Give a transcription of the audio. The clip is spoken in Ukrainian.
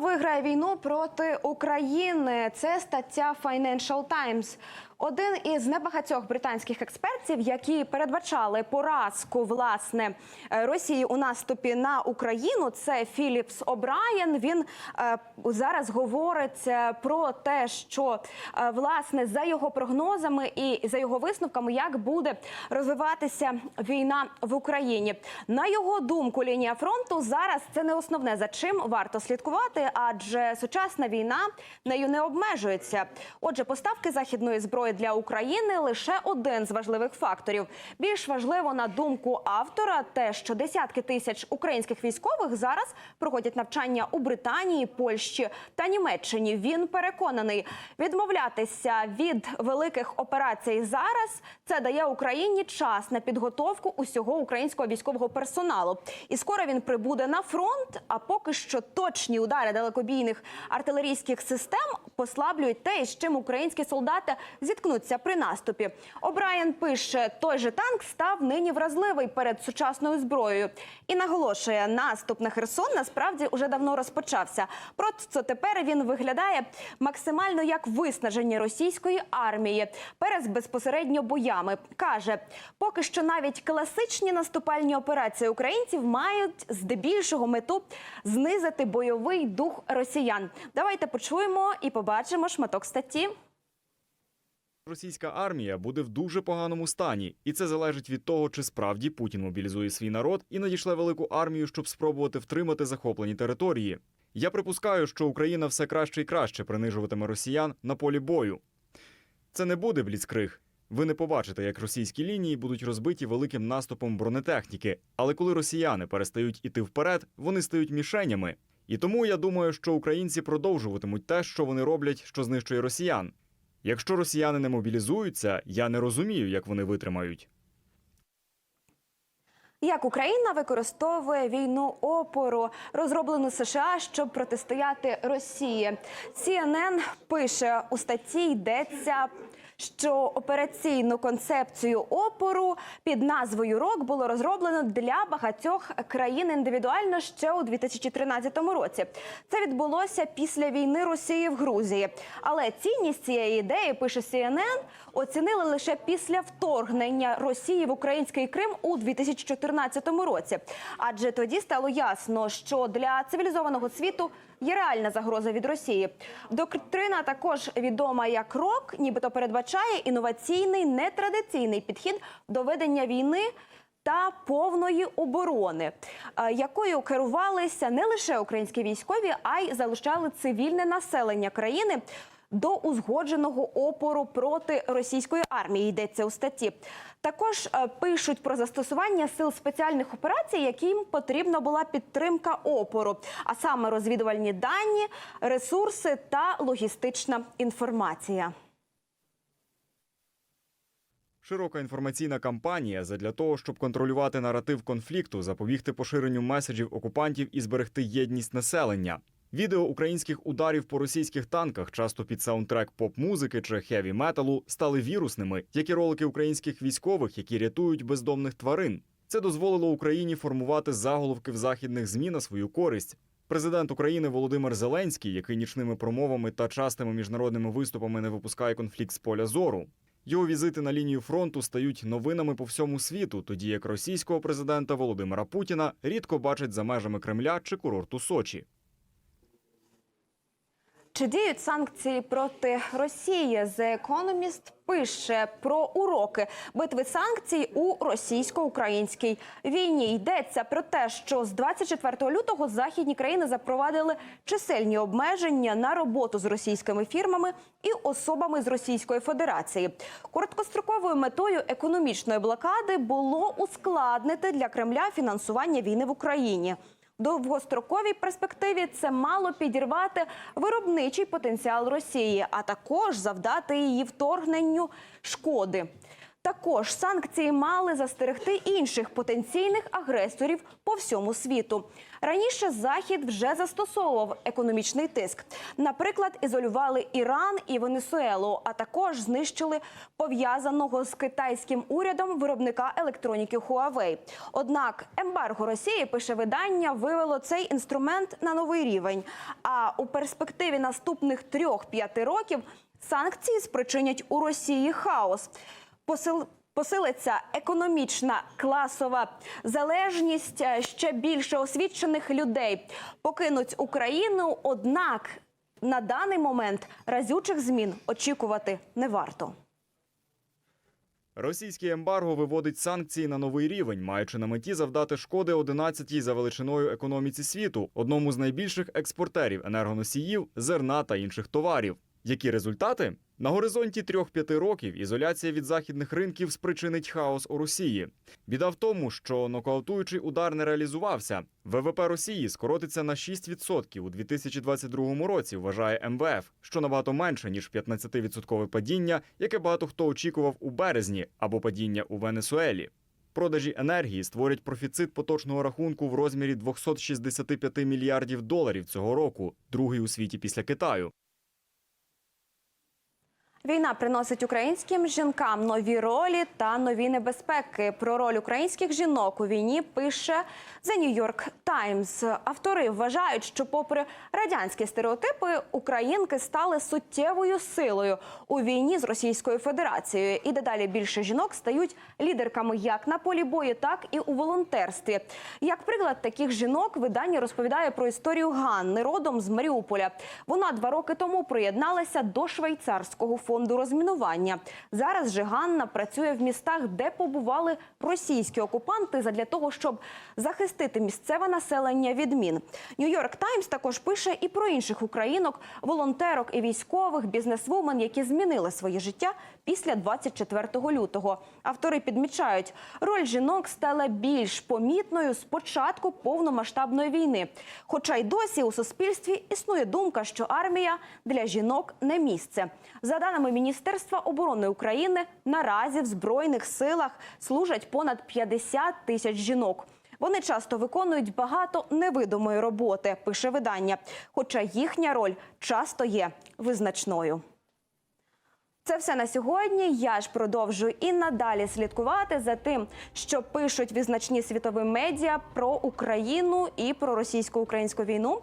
Виграє війну проти України? Це стаття Financial Times. Один із небагатьох британських експертів, які передбачали поразку власне е, Росії у наступі на Україну, це Філіпс О'Брайен. Він е, зараз говорить е, про те, що е, власне за його прогнозами і за його висновками, як буде розвиватися війна в Україні. На його думку, лінія фронту зараз це не основне за чим варто слідкувати, адже сучасна війна нею не обмежується. Отже, поставки західної зброї для України лише один з важливих факторів. Більш важливо на думку автора, те, що десятки тисяч українських військових зараз проходять навчання у Британії, Польщі та Німеччині. Він переконаний, відмовлятися від великих операцій зараз це дає Україні час на підготовку усього українського військового персоналу. І скоро він прибуде на фронт. А поки що точні удари далекобійних артилерійських систем послаблюють те, з чим українські солдати зіткнуться при наступі. О'Брайен пише: той же танк став нині вразливий перед сучасною зброєю і наголошує, наступ на Херсон насправді уже давно розпочався. Просто тепер він виглядає максимально як виснаження російської армії перед безпосередньо боями. каже, поки що навіть класичні наступальні операції українців мають здебільшого мету знизити бойовий дух росіян. Давайте почуємо і побачимо шматок статті. Російська армія буде в дуже поганому стані, і це залежить від того, чи справді Путін мобілізує свій народ і надішле велику армію, щоб спробувати втримати захоплені території. Я припускаю, що Україна все краще і краще принижуватиме росіян на полі бою. Це не буде бліцкриг. Ви не побачите, як російські лінії будуть розбиті великим наступом бронетехніки. Але коли росіяни перестають іти вперед, вони стають мішенями. І тому я думаю, що українці продовжуватимуть те, що вони роблять, що знищує росіян. Якщо росіяни не мобілізуються, я не розумію, як вони витримають. Як Україна використовує війну опору, розроблену США, щоб протистояти Росії? CNN пише у статті йдеться. Що операційну концепцію опору під назвою РОК було розроблено для багатьох країн індивідуально ще у 2013 році. Це відбулося після війни Росії в Грузії. Але цінність цієї ідеї пише CNN, оцінили лише після вторгнення Росії в український Крим у 2014 році. Адже тоді стало ясно, що для цивілізованого світу є реальна загроза від Росії. Доктрина також відома як РОК, нібито передбачає інноваційний нетрадиційний підхід до ведення війни. Та повної оборони, е, якою керувалися не лише українські військові, а й залучали цивільне населення країни до узгодженого опору проти російської армії. Йдеться у статті. Також е, пишуть про застосування сил спеціальних операцій, яким потрібна була підтримка опору, а саме розвідувальні дані, ресурси та логістична інформація. Широка інформаційна кампанія задля того, щоб контролювати наратив конфлікту, запобігти поширенню меседжів окупантів і зберегти єдність населення. Відео українських ударів по російських танках, часто під саундтрек поп-музики чи хеві металу, стали вірусними, як і ролики українських військових, які рятують бездомних тварин. Це дозволило Україні формувати заголовки в західних змі на свою користь. Президент України Володимир Зеленський, який нічними промовами та частими міжнародними виступами не випускає конфлікт з поля зору. Його візити на лінію фронту стають новинами по всьому світу, тоді як російського президента Володимира Путіна рідко бачать за межами Кремля чи курорту Сочі. Чи діють санкції проти Росії? The Economist пише про уроки битви санкцій у російсько-українській війні. Йдеться про те, що з 24 лютого західні країни запровадили чисельні обмеження на роботу з російськими фірмами і особами з Російської Федерації. Короткостроковою метою економічної блокади було ускладнити для Кремля фінансування війни в Україні. Довгостроковій перспективі це мало підірвати виробничий потенціал Росії, а також завдати її вторгненню шкоди. Також санкції мали застерегти інших потенційних агресорів по всьому світу. Раніше Захід вже застосовував економічний тиск. Наприклад, ізолювали Іран і Венесуелу, а також знищили пов'язаного з китайським урядом виробника електроніки Huawei. Однак ембарго Росії, пише видання, вивело цей інструмент на новий рівень. А у перспективі наступних трьох-п'яти років санкції спричинять у Росії хаос. Посил... Посилиться економічна класова залежність е, ще більше освічених людей покинуть Україну. Однак на даний момент разючих змін очікувати не варто. Російське ембарго виводить санкції на новий рівень, маючи на меті завдати шкоди 11-й за величиною економіці світу, одному з найбільших експортерів енергоносіїв, зерна та інших товарів. Які результати? На горизонті 3-5 років ізоляція від західних ринків спричинить хаос у Росії. Біда в тому, що нокаутуючий удар не реалізувався. ВВП Росії скоротиться на 6% у 2022 році, вважає МВФ, що набагато менше ніж 15% падіння, яке багато хто очікував у березні, або падіння у Венесуелі. Продажі енергії створять профіцит поточного рахунку в розмірі 265 мільярдів доларів цього року, другий у світі після Китаю. Війна приносить українським жінкам нові ролі та нові небезпеки. Про роль українських жінок у війні пише The New York Times. Автори вважають, що, попри радянські стереотипи, українки стали суттєвою силою у війні з Російською Федерацією. І дедалі більше жінок стають лідерками як на полі бою, так і у волонтерстві. Як приклад таких жінок, видання розповідає про історію Ганни, родом з Маріуполя. Вона два роки тому приєдналася до швейцарського фонду розмінування. Зараз же Ганна працює в містах, де побували російські окупанти, задля того, щоб захистити місцеве населення від мін. Нью-Йорк Таймс також пише і про інших українок, волонтерок і військових, бізнесвумен, які змінили своє життя після 24 лютого. Автори підмічають, роль жінок стала більш помітною з початку повномасштабної війни. Хоча й досі у суспільстві існує думка, що армія для жінок не місце. За даними Міністерства оборони України, наразі в збройних силах служать понад 50 тисяч жінок. Вони часто виконують багато невидимої роботи, пише видання. Хоча їхня роль часто є визначною. Це все на сьогодні. Я ж продовжую і надалі слідкувати за тим, що пишуть визначні світові медіа про Україну і про російсько-українську війну.